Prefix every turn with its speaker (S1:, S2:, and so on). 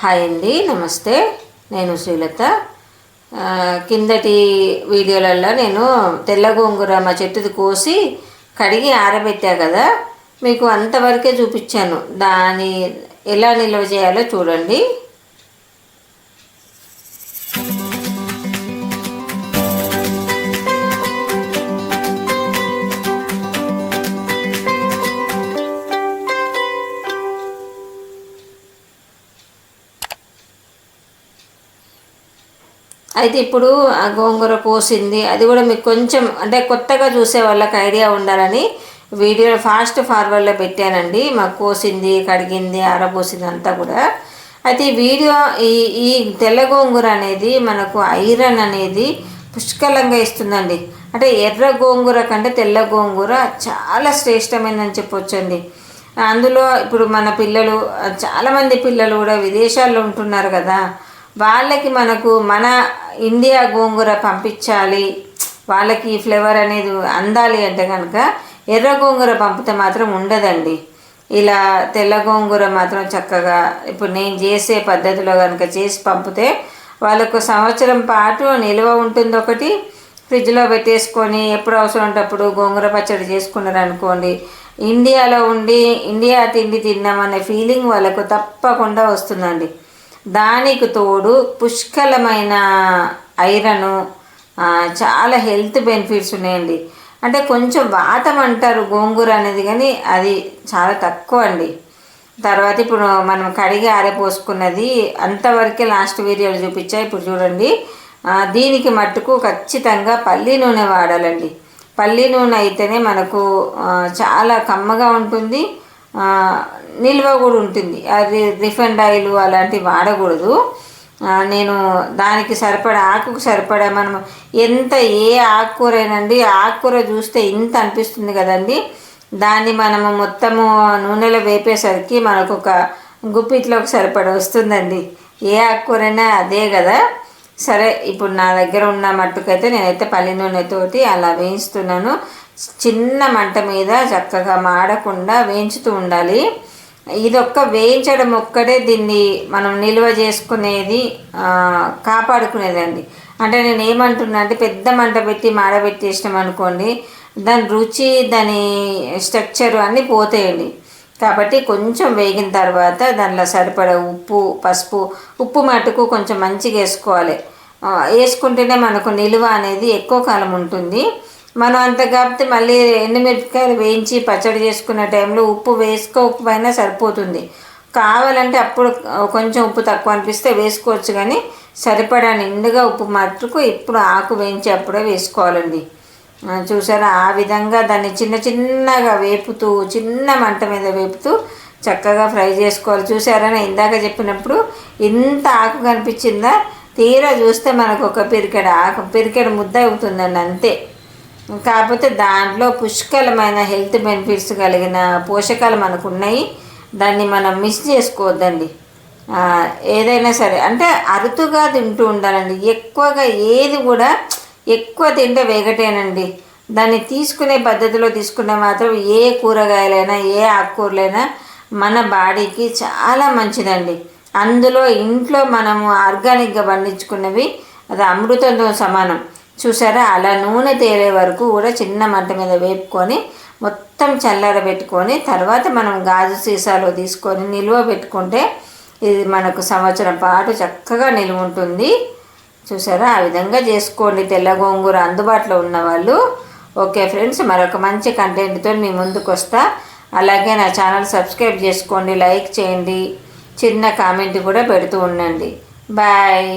S1: Hi అండి నమస్తే. నేను శ్రీలత. కిందటి వీడియోలలో నేను తెల్ల గోంగూర మా చెట్టుది కోసి కడిగి ఆరబెట్టా కదా మీకు అంతవరకే చూపించాను. దాని ఎలా నిల్వ చేయాలో చూడండి. అయితే ఇప్పుడు ఆ గోంగూర కోసింది. అది కూడా మీకు కొంచెం అంటే కొత్తగా చూసే వాళ్ళకి ఐడియా ఉండాలని వీడియో ఫాస్ట్ ఫార్వర్డ్లో పెట్టానండి. మాకు కోసింది కడిగింది ఆరబోసింది అంతా కూడా. అయితే ఈ వీడియో ఈ ఈ తెల్ల గోంగూర అనేది మనకు ఐరన్ అనేది పుష్కలంగా ఇస్తుందండి. అంటే ఎర్ర గోంగూర కంటే తెల్ల గోంగూర చాలా శ్రేష్టమైనదని చెప్పొచ్చండి. అందులో ఇప్పుడు మన పిల్లలు చాలామంది పిల్లలు కూడా విదేశాల్లో ఉంటున్నారు కదా. వాళ్ళకి మనకు మన ఇండియా గోంగూర పంపించాలి. వాళ్ళకి ఈ ఫ్లేవర్ అనేది అందాలి అంటే కనుక ఎర్ర గోంగూర పంపితే మాత్రం ఉండదండి. ఇలా తెల్ల గోంగూర మాత్రం చక్కగా ఇప్పుడు నేను చేసే పద్ధతిలో కనుక చేసి పంపితే వాళ్ళకు సంవత్సరం పాటు నిల్వ ఉంటుంది ఒకటి. ఫ్రిడ్జ్లో పెట్టేసుకొని ఎప్పుడు అవసరం ఉంటప్పుడు గోంగూర పచ్చడి చేసుకున్నారు అనుకోండి ఇండియాలో ఉండి ఇండియా తిండి తిన్నామనే ఫీలింగ్ వాళ్ళకు తప్పకుండా వస్తుందండి. దానికి తోడు పుష్కలమైన ఐరను చాలా హెల్త్ బెనిఫిట్స్ ఉన్నాయండి. అంటే కొంచెం వాతం అంటారు గోంగూర అనేది కానీ అది చాలా తక్కువ అండి. తర్వాత ఇప్పుడు మనం కడిగి ఆరిపోసుకున్నది అంతవరకే లాస్ట్ వీడియోలు చూపించా ఇప్పుడు చూడండి. దీనికి మట్టుకు ఖచ్చితంగా పల్లి నూనె వాడాలండి. పల్లి నూనె అయితేనే మనకు చాలా కమ్మగా ఉంటుంది. నిల్వ కూడా ఉంటుంది. అది రిఫైండ్ ఆయిల్ అలాంటివి వాడకూడదు. నేను దానికి సరిపడా ఆకుకు సరిపడా మనం ఎంత ఏ ఆకుకూరైనండి ఆకుకూర చూస్తే ఇంత అనిపిస్తుంది కదండి. దాన్ని మనము మొత్తము నూనెలో వేపేసరికి మనకు ఒక గుప్పిట్లోకి సరిపడ వస్తుందండి. ఏ ఆకుకూరైనా అదే కదా. సరే ఇప్పుడు నా దగ్గర ఉన్న మట్టుకైతే నేనైతే పల్లి నూనెతోటి అలా వేయిస్తున్నాను. చిన్న మంట మీద చక్కగా మాడకుండా వేయించుతూ ఉండాలి. ఇదొక్క వేయించడం ఒక్కడే దీన్ని మనం నిల్వ చేసుకునేది కాపాడుకునేదండి. అంటే నేను ఏమంటున్నా అంటే పెద్ద మంట పెట్టి మాడబెట్టేసినాం అనుకోండి దాని రుచి దాని స్ట్రక్చర్ అన్నీ పోతాయండి. కాబట్టి కొంచెం వేగిన తర్వాత దానిలో సరిపడ ఉప్పు పసుపు ఉప్పు మట్టుకు కొంచెం మంచిగా వేసుకోవాలి. వేసుకుంటేనే మనకు నిలువ అనేది ఎక్కువ కాలం ఉంటుంది. మనం అంత కాబట్టి మళ్ళీ ఎండుమిరపకాయలు వేయించి పచ్చడి చేసుకున్న టైంలో ఉప్పు వేసుకోకపోయినా సరిపోతుంది. కావాలంటే అప్పుడు కొంచెం ఉప్పు తక్కువ అనిపిస్తే వేసుకోవచ్చు కానీ సరిపడా నిండుగా ఉప్పు మట్టుకు ఇప్పుడు ఆకు వేయించి అప్పుడే వేసుకోవాలండి. చూసారా? ఆ విధంగా దాన్ని చిన్న చిన్నగా వేపుతూ చిన్న మంట మీద వేపుతూ చక్కగా ఫ్రై చేసుకోవాలి. చూసారా? ఇందాక చెప్పినప్పుడు ఇంత ఆకు కనిపించిందా? తీరా చూస్తే మనకు ఒక పిరికెడ ఆకు పిరికెడ ముద్ద అవుతుందండి అంతే. కాకపోతే దాంట్లో పుష్కలమైన హెల్త్ బెనిఫిట్స్ కలిగిన పోషకాలు మనకు ఉన్నాయి దాన్ని మనం మిస్ చేసుకోవద్దండి. ఏదైనా సరే అంటే అరుతుగా తింటూ ఉండాలండి. ఎక్కువగా ఏది కూడా ఎక్కువ తింటే వేగటేనండి. దాన్ని తీసుకునే పద్ధతిలో తీసుకునే మాత్రం ఏ కూరగాయలైనా ఏ ఆకుకూరలైనా మన బాడీకి చాలా మంచిదండి. అందులో ఇంట్లో మనము ఆర్గానిక్గా పండించుకున్నవి అది అమృతంతో సమానం. చూసారా అలా నూనె తేలే వరకు కూడా చిన్న మంట మీద వేపుకొని మొత్తం చల్లారబెట్టుకొని తర్వాత మనం గాజు సీసాలో తీసుకొని నిల్వ పెట్టుకుంటే ఇది మనకు సంవత్సరం పాటు చక్కగా నిలువ ఉంటుంది. చూసారా ఆ విధంగా చేసుకోండి. తెల్ల గోంగూర అందుబాటులో ఉన్నవాళ్ళు. ఓకే ఫ్రెండ్స్ మరొక మంచి కంటెంట్తో మీ ముందుకు వస్తా. అలాగే నా ఛానల్ సబ్స్క్రైబ్ చేసుకోండి లైక్ చేయండి. చిన్న కామెంట్ కూడా పెడుతూ ఉండండి. బాయ్.